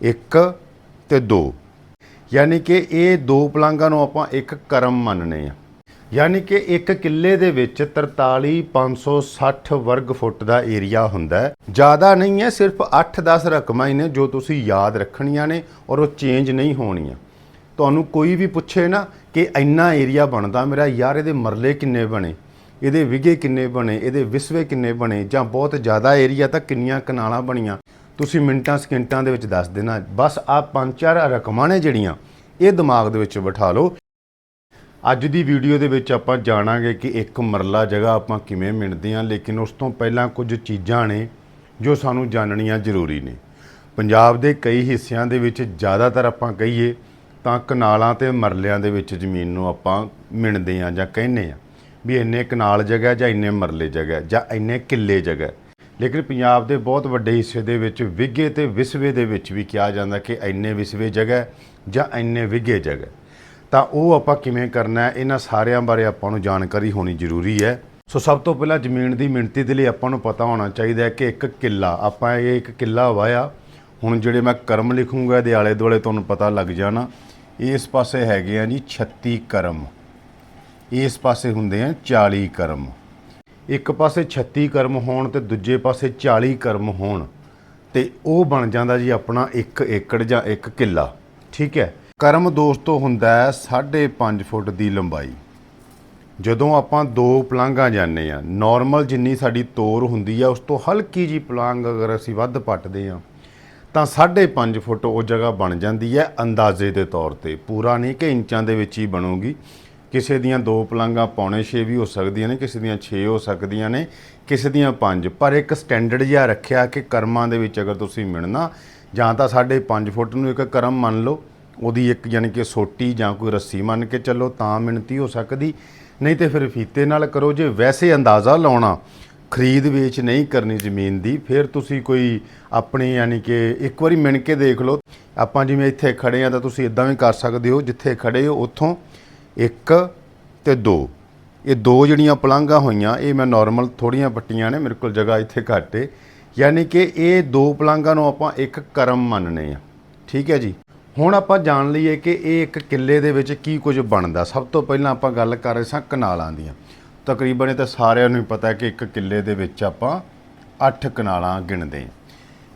1 ਤੇ 2 ਯਾਨੀ ਕਿ ਇਹ ਦੋ ਪਲਾਂਘਾਂ ਨੂੰ ਆਪਾਂ ਇੱਕ ਕਰਮ ਮੰਨਨੇ ਆ ਯਾਨੀ ਕਿ ਇੱਕ ਕਿੱਲੇ ਦੇ ਵਿੱਚ 43560 ਵਰਗ ਫੁੱਟ ਦਾ ਏਰੀਆ ਹੁੰਦਾ ਹੈ। ਜ਼ਿਆਦਾ ਨਹੀਂ ਹੈ, ਸਿਰਫ 8-10 ਰਕਮਾਂ ਹੀ ਨੇ ਜੋ ਤੁਸੀਂ ਯਾਦ ਰੱਖਣੀਆਂ ਨੇ ਔਰ ਉਹ ਚੇਂਜ ਨਹੀਂ ਹੋਣੀਆਂ। ਤੁਹਾਨੂੰ ਕੋਈ ਵੀ ਪੁੱਛੇ ਨਾ ਕਿ ਇੰਨਾ ਏਰੀਆ ਬਣਦਾ ਮੇਰਾ, ਯਾਰ ਇਹਦੇ ਮਰਲੇ ਕਿੰਨੇ ਬਣੇ, ਇਹਦੇ ਵਿਗੇ ਕਿੰਨੇ ਬਣੇ, ਇਹਦੇ ਵਿਸਵੇ ਕਿੰਨੇ ਬਣੇ ਜਾਂ ਬਹੁਤ ਜ਼ਿਆਦਾ ਏਰੀਆ ਤਾਂ ਕਿੰਨੀਆਂ ਕਨਾਲਾਂ ਬਣੀਆਂ। ਤੁਸੀਂ ਮਿੰਟਾਂ, ਸਕਿੰਟਾਂ ਦੇ ਵਿੱਚ ਦੱਸ ਦੇਣਾ। ਬਸ ਆ ਪੰਜ, ਚਾਰ ਰਕਮਾਂ ਨੇ ਜਿਹੜੀਆਂ, ਇਹ ਦਿਮਾਗ ਦੇ ਵਿੱਚ ਬਿਠਾ ਲਓ। ਅੱਜ ਦੀ ਵੀਡੀਓ ਦੇ ਵਿੱਚ ਆਪਾਂ ਜਾਣਾਂਗੇ ਕਿ ਇੱਕ ਮਰਲਾ ਜਗ੍ਹਾ ਆਪਾਂ ਕਿਵੇਂ ਮਿਣਦੇ ਹਾਂ, ਲੇਕਿਨ ਉਸ ਤੋਂ ਪਹਿਲਾਂ ਕੁਝ ਚੀਜ਼ਾਂ ਨੇ ਜੋ ਸਾਨੂੰ ਜਾਣਨੀਆਂ ਜ਼ਰੂਰੀ ਨੇ। ਪੰਜਾਬ ਦੇ ਕਈ ਹਿੱਸਿਆਂ ਦੇ ਵਿੱਚ ਜ਼ਿਆਦਾਤਰ ਆਪਾਂ ਕਹੀਏ ਤਾਂ ਕਨਾਲਾਂ ਤੇ ਮਰਲਿਆਂ ਦੇ ਵਿੱਚ ਜ਼ਮੀਨ ਨੂੰ ਆਪਾਂ ਮਿਣਦੇ ਹਾਂ ਜਾਂ ਕਹਿੰਦੇ ਹਾਂ ਵੀ ਇੰਨੇ ਕਨਾਲ ਜਗ੍ਹਾ ਜਾਂ ਇੰਨੇ ਮਰਲੇ ਜਗ੍ਹਾ ਜਾਂ ਇੰਨੇ ਕਿੱਲੇ ਜਗ੍ਹਾ। ਲੇਕਿਨ ਪੰਜਾਬ ਦੇ ਬਹੁਤ ਵੱਡੇ ਹਿੱਸੇ ਦੇ ਵਿੱਚ ਵਿਗੇ ਤੇ ਵਿਸਵੇ ਦੇ ਵਿੱਚ ਵੀ ਕਿਹਾ ਜਾਂਦਾ ਕਿ ਇੰਨੇ ਵਿਸਵੇ ਜਗ੍ਹਾ ਜਾਂ ਇੰਨੇ ਵਿਗੇ ਜਗ੍ਹਾ ਤਾਂ ਉਹ ਆਪਾਂ ਕਿਵੇਂ ਕਰਨਾ ਹੈ, ਇਹਨਾਂ ਸਾਰਿਆਂ ਬਾਰੇ ਆਪਾਂ ਨੂੰ ਜਾਣਕਾਰੀ ਹੋਣੀ ਜ਼ਰੂਰੀ ਹੈ। ਸੋ ਸਭ ਤੋਂ ਪਹਿਲਾਂ ਜ਼ਮੀਨ ਦੀ ਮਿਣਤੀ ਦੇ ਲਈ ਆਪਾਂ ਨੂੰ ਪਤਾ ਹੋਣਾ ਚਾਹੀਦਾ ਹੈ ਕਿ ਇੱਕ ਕਿੱਲਾ, ਆਪਾਂ ਇਹ ਇੱਕ ਕਿੱਲਾ ਵਾਇਆ, ਹੁਣ ਜਿਹੜੇ ਮੈਂ ਕਰਮ ਲਿਖੂੰਗਾ ਇਹਦੇ ਆਲੇ ਦੁਆਲੇ ਤੁਹਾਨੂੰ ਪਤਾ ਲੱਗ ਜਾਣਾ, ਇਸ ਪਾਸੇ ਹੈਗੇ ਆ ਜੀ 36 ਕਰਮ। ਇਸ ਪਾਸੇ ਹੁੰਦੇ ਆ 40 ਕਰਮ। ਇੱਕ ਪਾਸੇ 36 ਕਰਮ ਹੋਣ ਤੇ ਦੂਜੇ ਪਾਸੇ 40 ਕਰਮ ਹੋਣ, ਤੇ ਉਹ ਬਣ ਜਾਂਦਾ ਜੀ ਆਪਣਾ 1 ਏਕੜ ਜਾਂ 1 ਕਿੱਲਾ, ਠੀਕ ਹੈ? ਕਰਮ ਦੋਸਤੋ ਹੁੰਦਾ ਹੈ 5.5 ਫੁੱਟ ਦੀ ਲੰਬਾਈ। ਜਦੋਂ ਆਪਾਂ ਦੋ ਪਲਾਂਘਾਂ ਜਾਂਦੇ ਆ ਨਾਰਮਲ ਜਿੰਨੀ ਸਾਡੀ ਤੋਰ ਹੁੰਦੀ ਆ ਉਸ ਤੋਂ ਹਲਕੀ ਜੀ ਪਲਾਂਘ ਅਗਰ ਅਸੀਂ ਵੱਧ ਪੱਟਦੇ ਆ ਤਾਂ 5.5 ਫੁੱਟ ਉਹ ਜਗ੍ਹਾ ਬਣ ਜਾਂਦੀ ਹੈ ਅੰਦਾਜ਼ੇ ਦੇ ਤੌਰ ਤੇ। ਪੂਰਾ ਨਹੀਂ ਕਿ ਇੰਚਾਂ ਦੇ ਵਿੱਚ ਹੀ ਬਣੂਗੀ। ਕਿਸੇ ਦੀਆਂ ਦੋ ਪਲਾਂਘਾਂ ਪੌਣੇ 6 ਵੀ ਹੋ ਸਕਦੀਆਂ ਨੇ, ਕਿਸੇ ਦੀਆਂ 6 ਹੋ ਸਕਦੀਆਂ ਨੇ, ਕਿਸੇ ਦੀਆਂ 5 ਪਰ ਇੱਕ ਸਟੈਂਡਰਡ ਜਿਹਾ ਰੱਖਿਆ ਕਿ ਕਰਮਾਂ ਦੇ ਵਿੱਚ ਅਗਰ ਤੁਸੀਂ ਮਿਲਣਾ, ਜਾਂ ਤਾਂ 5.5 ਫੁੱਟ ਨੂੰ ਇੱਕ ਕਰਮ ਮੰਨ ਲਓ, ਉਹਦੀ ਇੱਕ ਯਾਨੀ ਕਿ ਸੋਟੀ ਜਾਂ ਕੋਈ ਰੱਸੀ ਮੰਨ ਕੇ ਚੱਲੋ, ਤਾਂ ਮਿਣਤੀ ਹੋ ਸਕਦੀ। ਨਹੀਂ ਤੇ ਫਿਰ ਫੀਤੇ ਨਾਲ ਕਰੋ, ਜੇ ਵੈਸੇ ਅੰਦਾਜ਼ਾ ਲਾਉਣਾ, ਖਰੀਦ ਵੇਚ ਨਹੀਂ ਕਰਨੀ ਜ਼ਮੀਨ ਦੀ, ਫਿਰ ਤੁਸੀਂ ਕੋਈ ਆਪਣੀ ਯਾਨੀ ਕਿ ਇੱਕ ਵਾਰੀ ਮਿਣ ਕੇ ਦੇਖ ਲਓ। ਆਪਾਂ ਜਿਵੇਂ ਇੱਥੇ ਖੜੇ ਆ ਤਾਂ ਤੁਸੀਂ ਇਦਾਂ ਵੀ ਕਰ ਸਕਦੇ ਹੋ, ਜਿੱਥੇ ਖੜੇ ਹੋ, ਉੱਥੋਂ ਇੱਕ ਤੇ ਦੋ। ਇਹ ਦੋ ਜਿਹੜੀਆਂ ਪਲਾਂਘਾਂ ਹੋਈਆਂ, ਇਹ ਮੈਂ ਨਾਰਮਲ ਥੋੜੀਆਂ ਪੱਟੀਆਂ ਨੇ, ਮੇਰੇ ਕੋਲ ਜਗ੍ਹਾ ਇੱਥੇ ਘੱਟ ਏ। ਯਾਨੀ ਕਿ ਇਹ ਦੋ ਪਲਾਂਘਾਂ ਨੂੰ ਆਪਾਂ ਇੱਕ ਕਰਮ ਮੰਨਨੇ ਆ। ਠੀਕ ਹੈ ਜੀ? ਹੁਣ ਆਪਾਂ ਜਾਣ ਲਈਏ ਕਿ ਇਹ ਇੱਕ ਕਿੱਲੇ ਦੇ ਵਿੱਚ ਕੀ ਕੁਝ ਬਣਦਾ। ਸਭ ਤੋਂ ਪਹਿਲਾਂ ਆਪਾਂ ਗੱਲ ਕਰ ਰਹੇ ਸਾਂ ਕਨਾਲਾਂ ਦੀਆਂ। ਤਕਰੀਬਨ ਇਹ ਤਾਂ ਸਾਰਿਆਂ ਨੂੰ ਹੀ ਪਤਾ ਹੈ ਕਿ ਇੱਕ ਕਿੱਲੇ ਦੇ ਵਿੱਚ ਆਪਾਂ 8 ਕਨਾਲਾਂ ਗਿਣਦੇ ਹਾਂ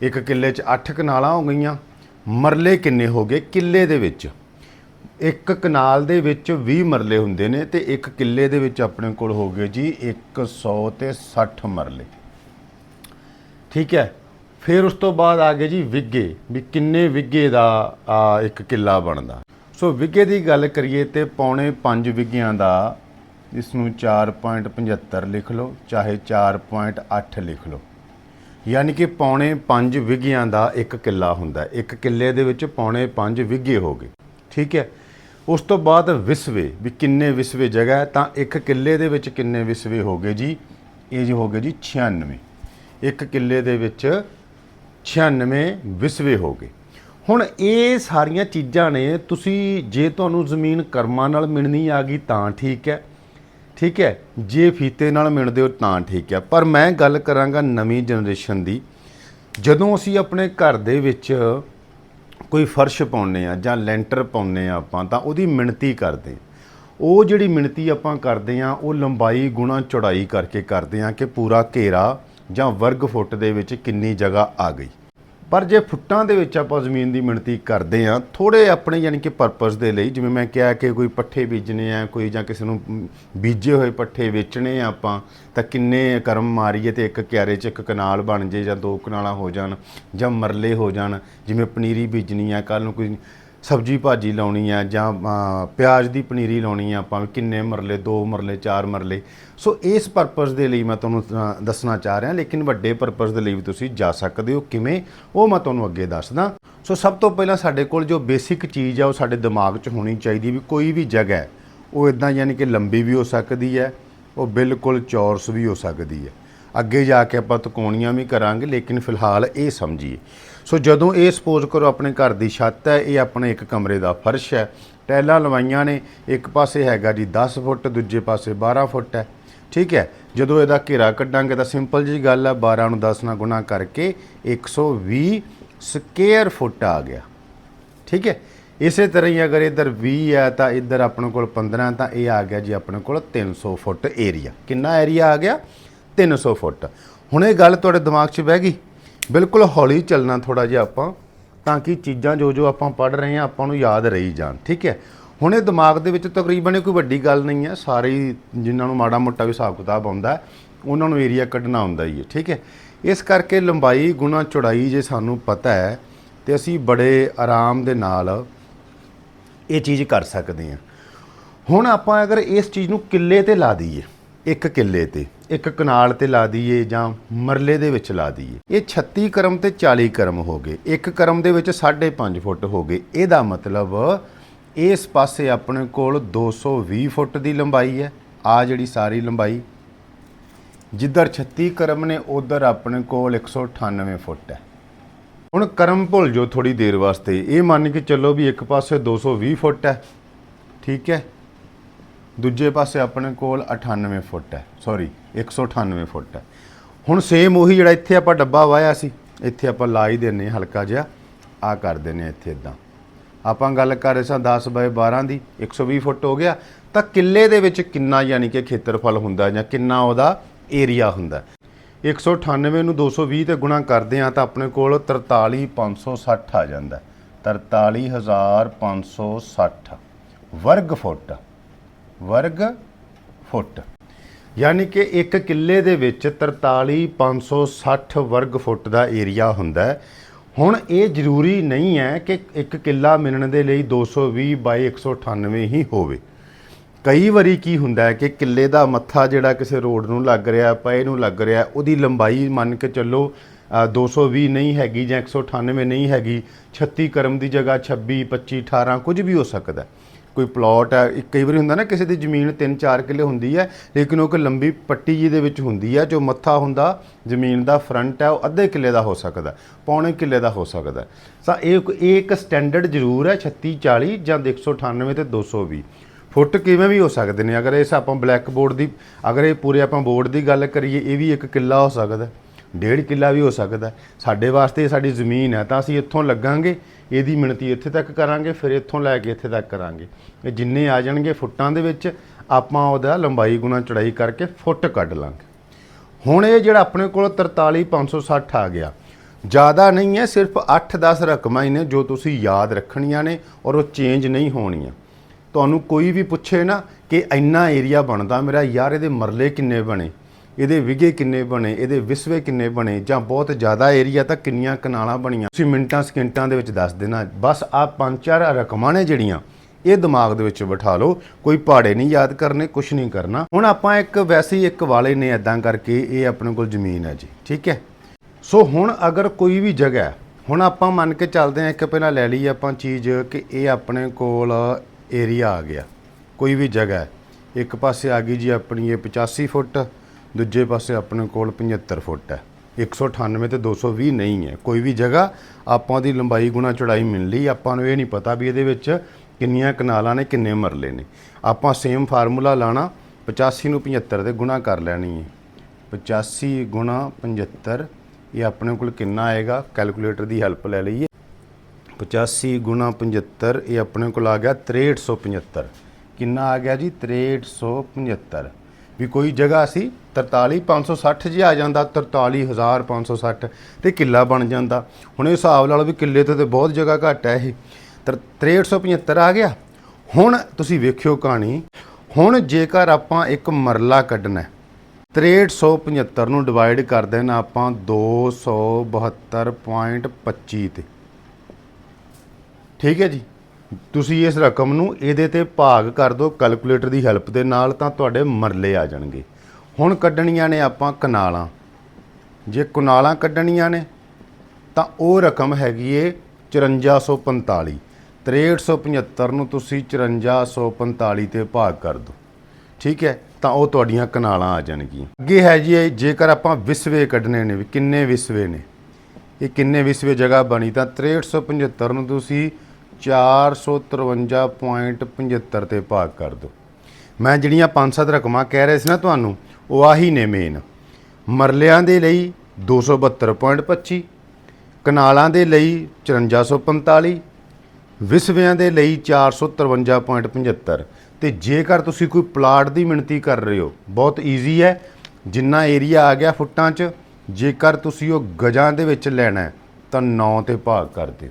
ਇੱਕ ਕਿੱਲੇ 'ਚ 8 ਕਨਾਲਾਂ ਹੋ ਗਈਆਂ। ਮਰਲੇ ਕਿੰਨੇ ਹੋ ਗਏ? ਕਿੱਲੇ ਦੇ ਵਿੱਚ। ਇੱਕ ਕਨਾਲ ਦੇ ਵਿੱਚ 20 ਮਰਲੇ ਹੁੰਦੇ ਨੇ ਤੇ ਇੱਕ ਕਿੱਲੇ ਦੇ ਵਿੱਚ ਆਪਣੇ ਕੋਲ ਹੋ ਗਏ ਜੀ 100 ਤੇ 60 ਮਰਲੇ। ਠੀਕ ਹੈ ਫਿਰ ਉਸ ਤੋਂ ਬਾਅਦ ਆ ਗਏ ਜੀ ਵਿੱਗੇ ਵੀ ਕਿੰਨੇ ਵਿੱਗੇ ਦਾ ਆ, ਇੱਕ ਕਿੱਲਾ ਬਣਦਾ। ਸੋ ਵਿੱਗੇ ਦੀ ਗੱਲ ਕਰੀਏ ਤੇ ਪੌਣੇ 5 ਵਿੱਗਿਆਂ ਦਾ ਇਸ ਨੂੰ 4.75 ਲਿਖ ਲਓ ਚਾਹੇ 4.8 ਲਿਖ ਲਓ। ਯਾਨੀ ਕਿ ਪੌਣੇ 5 ਵਿੱਗਿਆਂ ਦਾ ਇੱਕ ਕਿੱਲਾ ਹੁੰਦਾ। ਹੈ। ਇੱਕ ਕਿੱਲੇ ਦੇ ਵਿੱਚ ਪੌਣੇ 5 ਵਿੱਗੇ ਹੋ ਗਏ। ਠੀਕ ਹੈ ਉਸ ਤੋਂ ਬਾਅਦ ਵਿਸਵੇ, ਵੀ ਕਿੰਨੇ ਵਿਸਵੇ ਜਗ੍ਹਾ ਹੈ, ਤਾਂ ਇੱਕ ਕਿੱਲੇ ਦੇ ਵਿੱਚ ਕਿੰਨੇ ਵਿਸਵੇ ਹੋ ਗਏ ਜੀ? ਇਹ ਜੀ ਹੋ ਗਏ ਜੀ 96 ਇੱਕ ਕਿੱਲੇ ਦੇ ਵਿੱਚ 96 ਵਿਸਵੇ ਹੋ ਗਏ। ਹੁਣ ਇਹ ਸਾਰੀਆਂ ਚੀਜ਼ਾਂ ਨੇ, ਤੁਸੀਂ ਜੇ ਤੁਹਾਨੂੰ ਜ਼ਮੀਨ ਕਰਮਾਂ ਨਾਲ ਮਿਲਣੀ ਆ ਗਈ ਤਾਂ ਠੀਕ ਹੈ। ਠੀਕ ਹੈ, ਜੇ ਫੀਤੇ ਨਾਲ ਮਿਲਦੇ ਹੋ ਤਾਂ ਠੀਕ ਹੈ। ਪਰ ਮੈਂ ਗੱਲ ਕਰਾਂਗਾ ਨਵੀਂ ਜਨਰੇਸ਼ਨ ਦੀ। ਜਦੋਂ ਅਸੀਂ ਆਪਣੇ ਘਰ ਦੇ ਵਿੱਚ ਕੋਈ ਫਰਸ਼ ਪਾਉਂਦੇ ਆ ਜਾਂ ਲੈਂਟਰ ਪਾਉਂਦੇ ਆ ਆਪਾਂ, ਤਾਂ ਉਹਦੀ ਮਿਣਤੀ ਕਰਦੇ ਹਾਂ। ਉਹ ਜਿਹੜੀ ਮਿਣਤੀ ਆਪਾਂ ਕਰਦੇ ਆ, ਉਹ ਲੰਬਾਈ ਗੁਣਾ ਚੌੜਾਈ ਕਰਕੇ ਕਰਦੇ ਆ ਕਿ ਪੂਰਾ ਘੇਰਾ ਜਾਂ ਵਰਗ ਫੁੱਟ ਦੇ ਵਿੱਚ ਕਿੰਨੀ ਜਗ੍ਹਾ ਆ ਗਈ ਪਰ ਜੇ ਫੁੱਟਾਂ ਦੇ ਵਿੱਚ ਆਪਾਂ ਜ਼ਮੀਨ ਦੀ ਮਿਣਤੀ ਕਰਦੇ ਆ ਥੋੜੇ ਆਪਣੇ ਯਾਨੀ ਕਿ ਪਰਪਸ ਦੇ ਲਈ, ਜਿਵੇਂ ਮੈਂ ਕਿਹਾ ਕਿ ਕੋਈ ਪੱਠੇ ਬੀਜਣੇ ਆ, ਕੋਈ ਜਾਂ ਕਿਸੇ ਨੂੰ ਬੀਜੇ ਹੋਏ ਪੱਠੇ ਵੇਚਣੇ ਆ ਆਪਾਂ, ਤਾਂ ਕਿੰਨੇ ਕਰਮ ਮਾਰੀਏ ਤੇ ਇੱਕ ਕਿਆਰੇ 'ਚ ਇੱਕ ਕਨਾਲ ਬਣ ਜੇ ਜਾਂ ਦੋ ਕਨਾਲਾਂ ਹੋ ਜਾਣ ਜਾਂ ਮਰਲੇ ਹੋ ਜਾਣ, ਜਿਵੇਂ ਪਨੀਰੀ ਬੀਜਣੀ ਆ ਕੱਲ ਨੂੰ ਕੋਈ ਸਬਜੀ ਭਾਜੀ ਲਾਉਣੀ ਆ ਜਾਂ ਪਿਆਜ਼ ਦੀ ਪਨੀਰੀ ਲਾਉਣੀ ਆ ਆਪਾਂ, ਕਿੰਨੇ ਮਰਲੇ, ਦੋ ਮਰਲੇ, ਚਾਰ ਮਰਲੇ। ਸੋ ਇਸ ਪਰਪਸ ਦੇ ਲਈ ਮੈਂ ਤੁਹਾਨੂੰ ਦੱਸਣਾ ਚਾਹ ਰਿਹਾ, ਲੇਕਿਨ ਵੱਡੇ ਪਰਪਸ ਦੇ ਲਈ ਵੀ ਤੁਸੀਂ ਜਾ ਸਕਦੇ ਹੋ। ਕਿਵੇਂ? ਉਹ ਮੈਂ ਤੁਹਾਨੂੰ ਅੱਗੇ ਦੱਸਦਾ। ਸੋ ਸਭ ਤੋਂ ਪਹਿਲਾਂ ਸਾਡੇ ਕੋਲ ਜੋ ਬੇਸਿਕ ਚੀਜ਼ ਆ, ਉਹ ਸਾਡੇ ਦਿਮਾਗ 'ਚ ਹੋਣੀ ਚਾਹੀਦੀ ਵੀ ਕੋਈ ਵੀ ਜਗ੍ਹਾ ਉਹ ਇਦਾਂ ਯਾਨੀ ਕਿ ਲੰਬੀ ਵੀ ਹੋ ਸਕਦੀ ਹੈ, ਉਹ ਬਿਲਕੁਲ ਚੌਰਸ ਵੀ ਹੋ ਸਕਦੀ ਹੈ। ਅੱਗੇ ਜਾ ਕੇ ਆਪਾਂ ਤਕੋਣੀਆਂ ਵੀ ਕਰਾਂਗੇ, ਲੇਕਿਨ ਫਿਲਹਾਲ ਇਹ ਸਮਝੀਏ। ਸੋ ਜਦੋਂ ਇਹ ਸਪੋਜ਼ ਕਰੋ ਆਪਣੇ ਘਰ ਦੀ ਛੱਤ ਹੈ, ਇਹ ਆਪਣੇ ਇੱਕ ਕਮਰੇ ਦਾ ਫਰਸ਼ ਹੈ ਟੈਲਾਂ ਲਵਾਈਆਂ ਨੇ, ਇੱਕ ਪਾਸੇ ਹੈਗਾ ਜੀ 10 ਫੁੱਟ, ਦੂਜੇ ਪਾਸੇ 12 ਫੁੱਟ ਹੈ, ਠੀਕ ਹੈ? ਜਦੋਂ ਇਹਦਾ ਘੇਰਾ ਕੱਢਾਂਗੇ ਤਾਂ ਸਿੰਪਲ ਜੀ ਗੱਲ ਹੈ 12 ਨੂੰ 10 ਨਾਲ ਗੁਣਾ ਕਰਕੇ 120 ਸਕੁਅਰ ਫੁੱਟ ਆ ਗਿਆ, ਠੀਕ ਹੈ? ਇਸੇ ਤਰ੍ਹਾਂ ਹੀ ਅਗਰ ਇੱਧਰ 20 ਹੈ ਤਾਂ ਇੱਧਰ ਆਪਣੇ ਕੋਲ 15 ਤਾਂ ਇਹ ਆ ਗਿਆ ਜੀ ਆਪਣੇ ਕੋਲ 300 ਫੁੱਟ ਏਰੀਆ। ਕਿੰਨਾ ਏਰੀਆ ਆ ਗਿਆ? 300 ਫੁੱਟ। ਹੁਣ ਇਹ ਗੱਲ ਤੁਹਾਡੇ ਦਿਮਾਗ 'ਚ ਬਹਿ ਗਈ? ਬਿਲਕੁਲ ਹੌਲੀ ਚੱਲਣਾ ਥੋੜਾ ਜਿਹਾ ਆਪਾਂ, ਤਾਂ ਕਿ ਚੀਜ਼ਾਂ ਜੋ ਜੋ ਆਪਾਂ ਪੜ ਰਹੇ ਹਾਂ, ਆਪਾਂ ਨੂੰ ਯਾਦ ਰਹੀ ਜਾਣ, ਠੀਕ ਹੈ? ਹੁਣ ਇਹ ਦਿਮਾਗ ਦੇ ਵਿੱਚ ਤਕਰੀਬਨ ਇਹ ਕੋਈ ਵੱਡੀ ਗੱਲ ਨਹੀਂ ਹੈ। ਸਾਰੇ ਹੀ ਜਿਨ੍ਹਾਂ ਨੂੰ ਮਾੜਾ ਮੋਟਾ ਵੀ ਹਿਸਾਬ ਕਿਤਾਬ ਆਉਂਦਾ ਉਹਨਾਂ ਨੂੰ ਏਰੀਆ ਕੱਢਣਾ ਆਉਂਦਾ ਹੀ ਹੈ, ਠੀਕ ਹੈ? ਇਸ ਕਰਕੇ ਲੰਬਾਈ, ਗੁਣਾ, ਚੌੜਾਈ ਜੇ ਸਾਨੂੰ ਪਤਾ ਹੈ, ਤੇ ਅਸੀਂ ਬੜੇ ਆਰਾਮ ਦੇ ਨਾਲ ਇਹ ਚੀਜ਼ ਕਰ ਸਕਦੇ ਹਾਂ। ਹੁਣ ਆਪਾਂ ਅਗਰ ਇਸ ਚੀਜ਼ ਨੂੰ ਕਿੱਲੇ ਤੇ ਲਾ ਦਈਏ, ਇੱਕ ਕਿੱਲੇ ਤੇ ਇੱਕ ਕਨਾਲ ਤੇ ਲਾ ਦਈਏ ਜਾਂ ਮਰਲੇ ਦੇ ਵਿੱਚ ਲਾ ਦਈਏ। ਇਹ 36 ਕਰਮ ਤੇ 40 ਕਰਮ ਹੋ ਗਏ। ਇੱਕ ਕਰਮ ਦੇ ਵਿੱਚ 5.5 ਫੁੱਟ ਹੋ ਗਏ। ਇਹਦਾ ਮਤਲਬ ਇਸ ਪਾਸੇ ਆਪਣੇ ਕੋਲ 220 ਫੁੱਟ ਦੀ ਲੰਬਾਈ ਹੈ। ਆ ਜਿਹੜੀ ਸਾਰੀ ਲੰਬਾਈ, ਜਿੱਧਰ 36 ਕਰਮ ਨੇ, ਉਧਰ ਆਪਣੇ ਕੋਲ 198 ਫੁੱਟ ਹੈ। ਹੁਣ ਕਰਮ ਭੁੱਲ ਜੋ ਥੋੜੀ ਦੇਰ ਵਾਸਤੇ। ਇਹ ਮੰਨ ਕੇ ਚੱਲੋ ਵੀ ਇੱਕ ਪਾਸੇ 220 ਫੁੱਟ ਹੈ। ਠੀਕ ਹੈ? ਦੂਜੇ ਪਾਸੇ ਆਪਣੇ ਕੋਲ 98 ਫੁੱਟ ਹੈ। ਸੌਰੀ 198 ਫੁੱਟ ਹੈ। ਹੁਣ ਸੇਮ ਉਹੀ ਜਿਹੜਾ ਇੱਥੇ ਆਪਾਂ ਡੱਬਾ ਵਾਇਆ ਸੀ, ਇੱਥੇ ਆਪਾਂ ਲਾ ਹੀ ਦਿੰਨੇ ਹਾਂ ਹਲਕਾ ਜਿਹਾ ਆ ਕਰ ਦਿੰਨੇ ਹਾਂ ਇੱਥੇ ਇਦਾਂ ਆਪਾਂ ਗੱਲ ਕਰ ਰਹੇ ਸਾਂ 10 ਬਾਏ 12 ਦੀ 120 ਫੁੱਟ ਹੋ ਗਿਆ। ਤਾਂ ਕਿੱਲੇ ਦੇ ਵਿੱਚ ਕਿੰਨਾ ਯਾਨੀ ਕਿ ਖੇਤਰਫਲ ਹੁੰਦਾ ਜਾਂ ਕਿੰਨਾ ਉਹਦਾ ਏਰੀਆ ਹੁੰਦਾ? 198 ਨੂੰ 220 ਤੇ ਗੁਣਾ ਕਰਦੇ ਆ ਤਾਂ ਆਪਣੇ ਕੋਲ 43560 ਆ ਜਾਂਦਾ। ਹੈ। 43560 ਵਰਗ ਫੁੱਟ। ਵਰਗ ਫੁੱਟ। ਯਾਨੀ ਕਿ ਇੱਕ ਕਿੱਲੇ ਦੇ ਵਿੱਚ 43560 ਵਰਗ ਫੁੱਟ ਦਾ ਏਰੀਆ ਹੁੰਦਾ ਹੈ। ਹੁਣ ਇਹ ਜ਼ਰੂਰੀ ਨਹੀਂ ਹੈ ਕਿ ਇੱਕ ਕਿੱਲਾ ਮਿਲਣ ਦੇ ਲਈ 220 ਬਾਈ 198 ਹੀ ਹੋਵੇ। ਕਈ ਵਾਰੀ ਕੀ ਹੁੰਦਾ ਹੈ ਕਿ ਕਿੱਲੇ ਦਾ ਮੱਥਾ ਜਿਹੜਾ ਕਿਸੇ ਰੋਡ ਨੂੰ ਲੱਗ ਰਿਹਾ ਪਏ ਨੂੰ ਲੱਗ ਰਿਹਾ ਉਹਦੀ ਲੰਬਾਈ ਮੰਨ ਕੇ ਚੱਲੋ ਅ, 220 ਨਹੀਂ ਹੈਗੀ ਜਾਂ 198 ਨਹੀਂ ਹੈਗੀ 36 ਕਰਮ ਦੀ ਜਗ੍ਹਾ 26 25 18 ਕੁਝ ਵੀ ਹੋ ਸਕਦਾ ਹੈ। ਕੋਈ ਪਲਾਟ ਹੈ, ਇੱਕ ਕਈ ਵਾਰੀ ਹੁੰਦਾ ਨਾ ਕਿਸੇ ਦੀ ਜ਼ਮੀਨ 3-4 ਕਿੱਲੇ ਹੁੰਦੀ ਹੈ, ਲੇਕਿਨ ਉਹ ਇੱਕ ਲੰਬੀ ਪੱਟੀ ਜੀ ਦੇ ਵਿੱਚ ਹੁੰਦੀ ਹੈ, ਜੋ ਮੱਥਾ ਹੁੰਦਾ, ਜ਼ਮੀਨ ਦਾ ਫਰੰਟ ਹੈ, ਉਹ ਅੱਧੇ ਕਿੱਲੇ ਦਾ ਹੋ ਸਕਦਾ ਪੌਣੇ ਕਿੱਲੇ ਦਾ ਹੋ ਸਕਦਾ ਸਾ ਇਹ ਇਹ ਇੱਕ ਸਟੈਂਡਰਡ ਜ਼ਰੂਰ ਹੈ 36 40 ਜਾਂ 198 ਤੇ 220 ਫੁੱਟ ਕਿਵੇਂ ਵੀ ਹੋ ਸਕਦੇ ਨੇ, ਅਗਰ ਇਸ ਆਪਾਂ ਬਲੈਕ ਬੋਰਡ ਦੀ, ਅਗਰ ਇਹ ਪੂਰੇ ਆਪਾਂ ਬੋਰਡ ਦੀ ਗੱਲ ਕਰੀਏ, ਇਹ ਵੀ ਇੱਕ ਕਿੱਲਾ ਹੋ ਸਕਦਾ ਡੇਢ ਕਿੱਲਾ ਵੀ ਹੋ ਸਕਦਾ। ਸਾਡੇ ਵਾਸਤੇ ਸਾਡੀ ਜ਼ਮੀਨ ਹੈ, ਤਾਂ ਅਸੀਂ ਇੱਥੋਂ ਲੱਗਾਂਗੇ, ਇਹਦੀ ਮਿਣਤੀ ਇੱਥੇ ਤੱਕ ਕਰਾਂਗੇ, ਫਿਰ ਇੱਥੋਂ ਲੈ ਕੇ ਇੱਥੇ ਤੱਕ ਕਰਾਂਗੇ। ਇਹ ਜਿੰਨੇ ਆ ਜਾਣਗੇ ਫੁੱਟਾਂ ਦੇ ਵਿੱਚ, ਆਪਾਂ ਉਹਦਾ ਲੰਬਾਈ ਗੁਣਾ ਚੜਾਈ ਕਰਕੇ ਫੁੱਟ ਕੱਢ ਲਾਂਗੇ। ਹੁਣ ਇਹ ਜਿਹੜਾ ਆਪਣੇ ਕੋਲ 43560 ਆ ਗਿਆ, ਜ਼ਿਆਦਾ ਨਹੀਂ ਹੈ, ਸਿਰਫ 8-10 ਰਕਮਾਂ ਹੀ ਨੇ ਜੋ ਤੁਸੀਂ ਯਾਦ ਰੱਖਣੀਆਂ ਨੇ ਔਰ ਉਹ ਚੇਂਜ ਨਹੀਂ ਹੋਣੀਆਂ। ਤੁਹਾਨੂੰ ਕੋਈ ਵੀ ਪੁੱਛੇ ਨਾ ਕਿ ਇੰਨਾ ਏਰੀਆ ਬਣਦਾ ਮੇਰਾ, ਯਾਰ ਇਹਦੇ ਮਰਲੇ ਕਿੰਨੇ ਬਣੇ? ਇਹਦੇ ਵਿਗੇ ਕਿੰਨੇ ਬਣੇ, ਇਹਦੇ ਵਿਸਵੇ ਕਿੰਨੇ ਬਣੇ, ਜਾਂ ਬਹੁਤ ਜ਼ਿਆਦਾ ਏਰੀਆ ਤਾਂ ਕਿੰਨੀਆਂ ਕਨਾਲਾਂ ਬਣੀਆਂ? ਤੁਸੀਂ ਮਿੰਟਾਂ, ਸਕਿੰਟਾਂ ਦੇ ਵਿੱਚ ਦੱਸ ਦੇਣਾ। ਬਸ ਆ ਪੰਜ ਚਾਰ ਰਕਮਾਂ ਨੇ ਜਿਹੜੀਆਂ, ਇਹ ਦਿਮਾਗ ਦੇ ਵਿੱਚ ਬਿਠਾ ਲਓ। ਕੋਈ ਪਹਾੜੇ ਨਹੀਂ ਯਾਦ ਕਰਨੇ ਕੁਝ ਨਹੀਂ ਕਰਨਾ। ਹੁਣ ਆਪਾਂ ਇੱਕ, ਵੈਸੇ ਹੀ ਇੱਕ ਵਾਲੇ ਨੇ ਐਦਾਂ ਕਰਕੇ, ਇਹ ਆਪਣੇ ਕੋਲ ਜ਼ਮੀਨ ਹੈ ਜੀ, ਠੀਕ ਹੈ? ਸੋ ਹੁਣ ਅਗਰ ਕੋਈ ਵੀ ਜਗ੍ਹਾ ਹੁਣ ਆਪਾਂ ਮੰਨ ਕੇ ਚੱਲਦੇ ਹਾਂ, ਇੱਕ ਪਹਿਲਾਂ ਲੈ ਲਈ ਆਪਾਂ ਚੀਜ਼ ਕਿ ਇਹ ਆਪਣੇ ਕੋਲ ਏਰੀਆ ਆ ਗਿਆ। ਕੋਈ ਵੀ ਜਗ੍ਹਾ ਇੱਕ ਪਾਸੇ ਆ ਗਈ ਜੀ ਆਪਣੀ ਇਹ 85 ਫੁੱਟ ਦੂਜੇ ਪਾਸੇ ਆਪਣੇ ਕੋਲ 75 ਫੁੱਟ ਹੈ। 198 ਤੇ 220 ਨਹੀਂ ਹੈ। ਕੋਈ ਵੀ ਜਗ੍ਹਾ ਆਪਾਂ ਦੀ ਲੰਬਾਈ ਗੁਣਾ ਚੌੜਾਈ ਮਿਲ ਲਈ। ਆਪਾਂ ਨੂੰ ਇਹ ਨਹੀਂ ਪਤਾ ਵੀ ਇਹਦੇ ਵਿੱਚ ਕਿੰਨੀਆਂ ਕਨਾਲਾਂ ਨੇ, ਕਿੰਨੇ ਮਰਲੇ ਨੇ। ਆਪਾਂ ਸੇਮ ਫਾਰਮੂਲਾ ਲਾਣਾ 85 ਨੂੰ 75 ਤੇ ਗੁਣਾ ਕਰ ਲੈਣੀ ਹੈ। 85 ਗੁਣਾ 75 ਇਹ ਆਪਣੇ ਕੋਲ ਕਿੰਨਾ ਆਏਗਾ? ਕੈਲਕੂਲੇਟਰ ਦੀ ਹੈਲਪ ਲੈ ਲਈਏ। 85 ਗੁਣਾ 75 ਇਹ ਆਪਣੇ ਕੋਲ ਆ ਗਿਆ 6375 ਕਿੰਨਾ ਆ ਗਿਆ ਜੀ? 6375 ਵੀ ਕੋਈ ਜਗ੍ਹਾ ਸੀ 43560 ਜੀ ਆ ਜਾਂਦਾ 43560 ਤੇ ਕਿੱਲਾ ਬਣ ਜਾਂਦਾ। ਹੁਣ ਇਹ ਹਿਸਾਬ ਲਾ ਲਓ ਵੀ ਕਿੱਲੇ ਤੋਂ ਤੇ ਬਹੁਤ ਜਗ੍ਹਾ ਘੱਟ ਹੈ ਇਹ। ਤਾਂ 6375 ਆ ਗਿਆ। ਹੁਣ ਤੁਸੀਂ ਵੇਖਿਓ ਕਹਾਣੀ, ਹੁਣ ਜੇਕਰ ਆਪਾਂ ਇੱਕ ਮਰਲਾ ਕੱਢਣਾ ਹੈ 6375 ਨੂੰ ਡਿਵਾਈਡ ਕਰ ਦੇਣਾ ਆਪਾਂ 272.25 ਤੇ। ਠੀਕ ਹੈ ਜੀ? ਤੁਸੀਂ ਇਸ ਰਕਮ ਨੂੰ ਇਹਦੇ ਤੇ ਭਾਗ ਕਰ ਦਿਓ ਕੈਲਕੂਲੇਟਰ ਦੀ ਹੈਲਪ ਦੇ ਨਾਲ ਤਾਂ ਤੁਹਾਡੇ ਮਰਲੇ ਆ ਜਾਣਗੇ। ਹੁਣ ਕੱਢਣੀਆਂ ਨੇ ਆਪਾਂ ਕਨਾਲਾਂ। ਜੇ ਕਨਾਲਾਂ ਕੱਢਣੀਆਂ ਨੇ, ਤਾਂ ਉਹ ਰਕਮ ਹੈਗੀ ਏ 5445 6375 ਨੂੰ ਤੁਸੀਂ 5445 ਤੇ ਭਾਗ ਕਰ ਦਿਓ। ਠੀਕ ਹੈ? ਤਾਂ ਉਹ ਤੁਹਾਡੀਆਂ ਕਨਾਲਾਂ ਆ ਜਾਣਗੀਆਂ। ਅੱਗੇ ਹੈ ਜੀ ਇਹ, ਜੇਕਰ ਆਪਾਂ ਵਿਸਵੇ ਕੱਢਣੇ ਨੇ, ਵੀ ਕਿੰਨੇ ਵਿਸਵੇ ਨੇ। ਇਹ ਕਿੰਨੇ ਵਿਸਵੇ ਜਗ੍ਹਾ ਬਣੀ, ਤਾਂ 6375 ਨੂੰ ਤੁਸੀਂ 453.75 ਤੇ ਭਾਗ ਕਰ ਦਿਓ। ਮੈਂ ਜਿਹੜੀਆਂ ਪੰਜ ਸੱਤ ਰਕਮਾਂ ਕਹਿ ਰਿਹਾ ਸੀ ਨਾ ਤੁਹਾਨੂੰ, ਉਹ ਆਹੀ ਨੇ ਮੇਨ ਮਰਲਿਆਂ ਦੇ ਲਈ 272.25 ਕਨਾਲਾਂ ਦੇ ਲਈ 5445 ਵਿਸਵਿਆਂ ਦੇ ਲਈ 453.75 ਤੇ ਜੇਕਰ ਤੁਸੀਂ ਕੋਈ ਪਲਾਟ ਦੀ ਮਿਣਤੀ ਕਰ ਰਹੇ ਹੋ, ਬਹੁਤ ਈਜ਼ੀ ਹੈ, ਜਿੰਨਾ ਏਰੀਆ ਆ ਗਿਆ ਫੁੱਟਾਂ 'ਚ, ਜੇਕਰ ਤੁਸੀਂ ਉਹ ਗਜਾਂ ਦੇ ਵਿੱਚ ਲੈਣਾ ਤਾਂ 9 ਤੇ ਭਾਗ ਕਰ ਦਿਓ।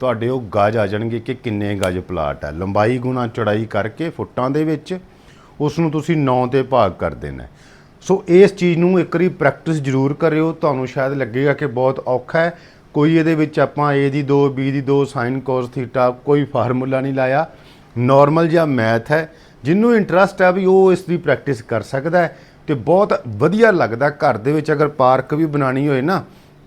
ਤੁਹਾਡੇ ਉਹ ਗਜ ਆ ਜਾਣਗੇ ਕਿ ਕਿੰਨੇ ਗਜ ਪਲਾਟ ਹੈ ਲੰਬਾਈ ਗੁਣਾ ਚੌੜਾਈ ਕਰਕੇ ਫੁੱਟਾਂ ਦੇ ਵਿੱਚ ਉਸ ਨੂੰ ਤੁਸੀਂ 9 ਤੇ ਭਾਗ ਕਰ ਦੇਣਾ ਸੋ ਇਸ ਚੀਜ਼ ਨੂੰ ਇੱਕ ਵਾਰੀ ਪ੍ਰੈਕਟਿਸ ਜ਼ਰੂਰ ਕਰਿਓ। ਤੁਹਾਨੂੰ ਸ਼ਾਇਦ ਲੱਗੇਗਾ ਕਿ ਬਹੁਤ ਔਖਾ ਹੈ। ਕੋਈ ਇਹਦੇ ਵਿੱਚ ਆਪਾਂ a ਦੀ 2 b ਦੀ 2 sin cos ਥੀਟਾ ਕੋਈ ਫਾਰਮੂਲਾ ਨਹੀਂ ਲਾਇਆ। ਨਾਰਮਲ ਜਿਹਾ ਮੈਥ ਹੈ। ਜਿਹਨੂੰ ਇੰਟਰਸਟ ਹੈ ਵੀ ਉਹ ਇਸ ਦੀ ਪ੍ਰੈਕਟਿਸ ਕਰ ਸਕਦਾ ਹੈ। ਤੇ ਬਹੁਤ ਵਧੀਆ ਲੱਗਦਾ ਘਰ ਦੇ ਵਿੱਚ ਅਗਰ ਪਾਰਕ ਵੀ ਬਣਾਣੀ ਹੋਏ ਨਾ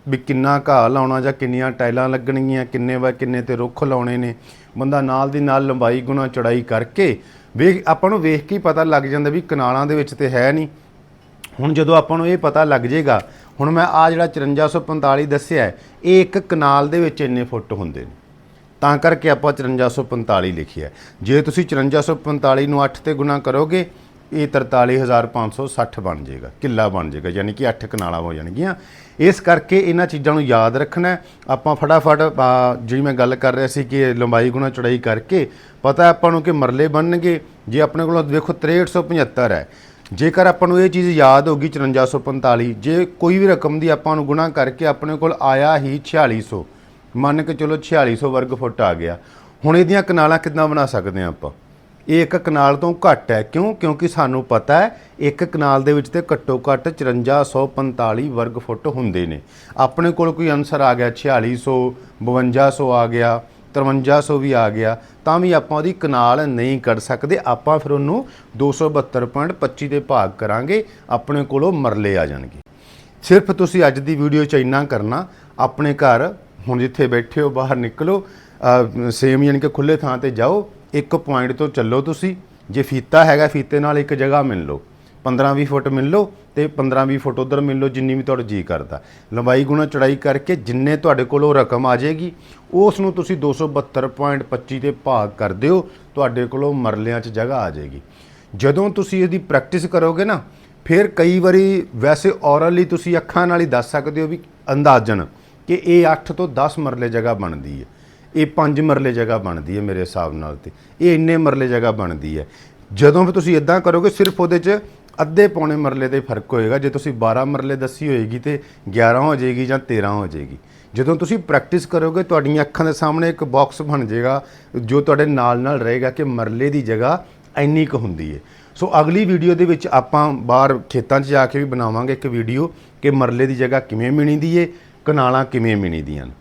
ਵੀ ਕਿੰਨਾ ਘਾਹ ਲਾਉਣਾ ਜਾਂ ਕਿੰਨੀਆਂ ਟਾਈਲਾਂ ਲੱਗਣਗੀਆਂ, ਕਿੰਨੇ ਵਾ, ਕਿੰਨੇ ਤੇ ਰੁੱਖ ਲਾਉਣੇ ਨੇ। ਬੰਦਾ ਨਾਲ ਦੀ ਨਾਲ ਲੰਬਾਈ ਗੁਣਾ ਚੜਾਈ ਕਰਕੇ ਵੇਖ, ਆਪਾਂ ਨੂੰ ਵੇਖ ਕੇ ਹੀ ਪਤਾ ਲੱਗ ਜਾਂਦਾ ਵੀ ਕਨਾਲਾਂ ਦੇ ਵਿੱਚ ਤੇ ਹੈ ਨਹੀਂ। ਹੁਣ ਜਦੋਂ ਆਪਾਂ ਨੂੰ ਇਹ ਪਤਾ ਲੱਗ ਜਾਏਗਾ ਹੁਣ ਮੈਂ ਆ ਜਿਹੜਾ 5445 ਦੱਸਿਆ, ਇਹ ਇੱਕ ਕਨਾਲ ਦੇ ਵਿੱਚ ਇੰਨੇ ਫੁੱਟ ਹੁੰਦੇ ਨੇ। ਤਾਂ ਕਰਕੇ ਆਪਾਂ 5445 ਲਿਖਿਆ। ਹੈ। ਜੇ ਤੁਸੀਂ 5445 ਨੂੰ 8 ਤੇ ਗੁਣਾ ਕਰੋਗੇ ਇਹ 43560 ਬਣ ਜਾਏਗਾ, ਕਿੱਲਾ ਬਣ ਜਾਏਗਾ, ਯਾਨੀ ਕਿ 8 ਕਨਾਲਾਂ ਹੋ ਜਾਣਗੀਆਂ। ਇਸ ਕਰਕੇ ਇਹਨਾਂ ਚੀਜ਼ਾਂ ਨੂੰ ਯਾਦ ਰੱਖਣਾ ਆਪਾਂ ਫਟਾਫਟ ਜਿਹੜੀ ਮੈਂ ਗੱਲ ਕਰ ਰਿਹਾ ਸੀ ਕਿ ਲੰਬਾਈ ਗੁਣਾ ਚੌੜਾਈ ਕਰਕੇ, ਪਤਾ ਆਪਾਂ ਨੂੰ ਕਿ ਮਰਲੇ ਬਣਨਗੇ। ਜੇ ਆਪਣੇ ਕੋਲ ਦੇਖੋ 6375 ਹੈ। ਜੇਕਰ ਆਪਾਂ ਨੂੰ ਇਹ ਚੀਜ਼ ਯਾਦ ਹੋਗੀ 5445 ਜੇ ਕੋਈ ਵੀ ਰਕਮ ਦੀ ਆਪਾਂ ਨੂੰ ਗੁਣਾ ਕਰਕੇ ਆਪਣੇ ਕੋਲ ਆਇਆ ਹੀ 4600 ਮੰਨ ਕੇ ਚਲੋ 4600 ਵਰਗ ਫੁੱਟ ਆ ਗਿਆ। ਹੁਣ ਇਹਦੀਆਂ ਕਨਾਲਾਂ ਕਿੱਦਾਂ ਬਣਾ ਸਕਦੇ ਆ ਆਪਾਂ? ਇਹ ਇੱਕ ਕਨਾਲ ਤੋਂ ਘੱਟ ਹੈ। ਕਿਉਂ? ਕਿਉਂਕਿ ਸਾਨੂੰ ਪਤਾ ਹੈ, ਇੱਕ ਕਨਾਲ ਦੇ ਵਿੱਚ ਤੇ ਘੱਟੋ ਘੱਟ 5445 ਵਰਗ ਫੁੱਟ ਹੁੰਦੇ ਨੇ। ਆਪਣੇ ਕੋਲ ਕੋਈ ਆਨਸਰ ਆ ਗਿਆ 4600 5200 ਆ ਗਿਆ 5300 ਵੀ ਆ ਗਿਆ, ਤਾਂ ਵੀ ਆਪਾਂ ਉਹਦੀ ਕਨਾਲ ਨਹੀਂ ਕੱਢ ਸਕਦੇ। ਆਪਾਂ ਫਿਰ ਉਹਨੂੰ 272.25 ਦੇ ਭਾਗ ਕਰਾਂਗੇ, ਆਪਣੇ ਕੋਲੋਂ ਮਰਲੇ ਆ ਜਾਣਗੇ। ਸਿਰਫ ਤੁਸੀਂ ਅੱਜ ਦੀ ਵੀਡੀਓ ਚ ਇੰਨਾ ਕਰਨਾ, ਆਪਣੇ ਘਰ ਹੁਣ ਜਿੱਥੇ ਬੈਠੇ ਹੋ, ਬਾਹਰ ਨਿਕਲੋ ਸੇਮ ਯਾਨੀ ਕਿ ਖੁੱਲੇ ਥਾਂ ਤੇ ਜਾਓ ਇੱਕ ਪੁਆਇੰਟ ਤੋਂ ਚੱਲੋ ਤੁਸੀਂ। ਜੇ ਫੀਤਾ ਹੈਗਾ, ਫੀਤੇ ਨਾਲ ਇੱਕ ਜਗ੍ਹਾ ਮਿਲ ਲਓ। 15-20 ਫੁੱਟ ਮਿਲ ਲਓ ਤੇ 15-20 ਫੁੱਟ ਉਧਰ ਮਿਲ ਲਓ, ਜਿੰਨੀ ਵੀ ਤੁਹਾਡਾ ਜੀ ਕਰਦਾ। ਲੰਬਾਈ ਗੁਣਾ ਚੜਾਈ ਕਰਕੇ ਜਿੰਨੇ ਤੁਹਾਡੇ ਕੋਲ ਉਹ ਰਕਮ ਆ ਜਾਏਗੀ, ਉਸ ਨੂੰ ਤੁਸੀਂ 272.25 ਤੇ ਭਾਗ ਕਰ ਦਿਓ, ਤੁਹਾਡੇ ਕੋਲੋਂ ਮਰਲਿਆਂ 'ਚ ਜਗ੍ਹਾ ਆ ਜਾਏਗੀ। ਜਦੋਂ ਤੁਸੀਂ ਇਹਦੀ ਪ੍ਰੈਕਟਿਸ ਕਰੋਗੇ ਨਾ, ਫਿਰ ਕਈ ਵਾਰੀ ਵੈਸੇ ਔਰਲੀ ਤੁਸੀਂ ਅੱਖਾਂ ਨਾਲ ਹੀ ਦੱਸ ਸਕਦੇ ਹੋ ਵੀ ਅੰਦਾਜ਼ਨ ਕਿ ਇਹ 8 ਤੋਂ 10 ਮਰਲੇ ਜਗ੍ਹਾ ਬਣਦੀ ਹੈ। ਇਹ 5 ਮਰਲੇ ਜਗ੍ਹਾ ਬਣਦੀ ਹੈ ਮੇਰੇ ਹਿਸਾਬ ਨਾਲ ਤੇ। ਇਹ ਇੰਨੇ ਮਰਲੇ ਜਗ੍ਹਾ ਬਣਦੀ ਹੈ। ਜਦੋਂ ਵੀ ਤੁਸੀਂ ਇਦਾਂ ਕਰੋਗੇ, ਸਿਰਫ ਉਹਦੇ 'ਚ ਅੱਧੇ ਪੌਣੇ ਮਰਲੇ ਦਾ ਫ਼ਰਕ ਹੋਏਗਾ। ਜੇ ਤੁਸੀਂ 12 ਮਰਲੇ ਦੱਸੀ ਹੋਏਗੀ ਤੇ 11 ਹੋ ਜਾਏਗੀ ਜਾਂ 13 ਹੋ ਜਾਏਗੀ। ਜਦੋਂ ਤੁਸੀਂ ਪ੍ਰੈਕਟਿਸ ਕਰੋਗੇ, ਤੁਹਾਡੀਆਂ ਅੱਖਾਂ ਦੇ ਸਾਹਮਣੇ ਇੱਕ ਬਾਕਸ ਬਣ ਜਾਏਗਾ, ਜੋ ਤੁਹਾਡੇ ਨਾਲ ਨਾਲ ਰਹੇਗਾ ਕਿ ਮਰਲੇ ਦੀ ਜਗ੍ਹਾ ਇੰਨੀ ਕੁ ਹੁੰਦੀ ਹੈ। ਸੋ ਅਗਲੀ ਵੀਡੀਓ ਦੇ ਵਿੱਚ ਆਪਾਂ ਬਾਹਰ ਖੇਤਾਂ 'ਚ ਜਾ ਕੇ ਵੀ ਬਣਾਵਾਂਗੇ ਇੱਕ ਵੀਡੀਓ ਕਿ ਮਰਲੇ ਦੀ ਜਗ੍ਹਾ ਕਿਵੇਂ ਮਿਣੀ ਦੀ ਏ, ਕਨਾਲਾਂ ਕਿਵੇਂ ਮਿਣੀ ਦੀਆਂ ਨੇ।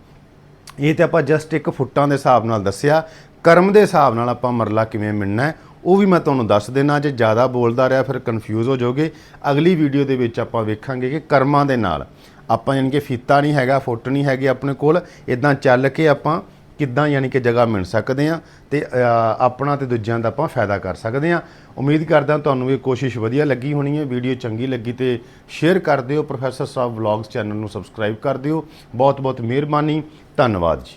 ਇਹ ਤੇ ਆਪਾਂ ਜਸਟ ਇੱਕ ਫੁੱਟਾਂ ਦੇ ਹਿਸਾਬ ਨਾਲ ਦੱਸਿਆ, ਕਰਮ ਦੇ ਹਿਸਾਬ ਨਾਲ ਆਪਾਂ ਮਰਲਾ ਕਿਵੇਂ ਮਿਲਣਾ ਹੈ, ਉਹ ਵੀ ਮੈਂ ਤੁਹਾਨੂੰ ਦੱਸ ਦੇਣਾ ਜੇ ਜ਼ਿਆਦਾ ਬੋਲਦਾ ਰਿਹਾ ਫਿਰ ਕਨਫਿਊਜ਼ ਹੋ ਜਾਓਗੇ। ਅਗਲੀ ਵੀਡੀਓ ਦੇ ਵਿੱਚ ਆਪਾਂ ਵੇਖਾਂਗੇ ਕਿ ਕਰਮਾਂ ਦੇ ਨਾਲ ਆਪਾਂ ਯਾਨੀ ਕਿ ਫੀਤਾ ਨਹੀਂ ਹੈਗਾ, ਫੁੱਟ ਨਹੀਂ ਹੈਗੇ ਆਪਣੇ ਕੋਲ ਇਦਾਂ ਚੱਲ ਕੇ ਆਪਾਂ ਕਿੱਦਾਂ ਯਾਨੀ ਕਿ ਜਗ੍ਹਾ ਮਿਲ ਸਕਦੇ ਆ ਤੇ ਆਪਣਾ ਤੇ ਦੂਜਿਆਂ ਦਾ ਆਪਾਂ ਫਾਇਦਾ ਕਰ ਸਕਦੇ ਆ ਉਮੀਦ ਕਰਦਾ ਤੁਹਾਨੂੰ ਇਹ ਕੋਸ਼ਿਸ਼ ਵਧੀਆ ਲੱਗੀ ਹੋਣੀ ਹੈ ਵੀਡੀਓ ਚੰਗੀ ਲੱਗੀ ਤੇ ਸ਼ੇਅਰ ਕਰ ਦਿਓ। ਪ੍ਰੋਫੈਸਰ ਸਾਹਿਬ ਵਲੌਗਸ ਚੈਨਲ ਨੂੰ ਸਬਸਕ੍ਰਾਈਬ ਕਰ ਦਿਓ। ਬਹੁਤ ਬਹੁਤ ਮਿਹਰਬਾਨੀ। ਧੰਨਵਾਦ ਜੀ।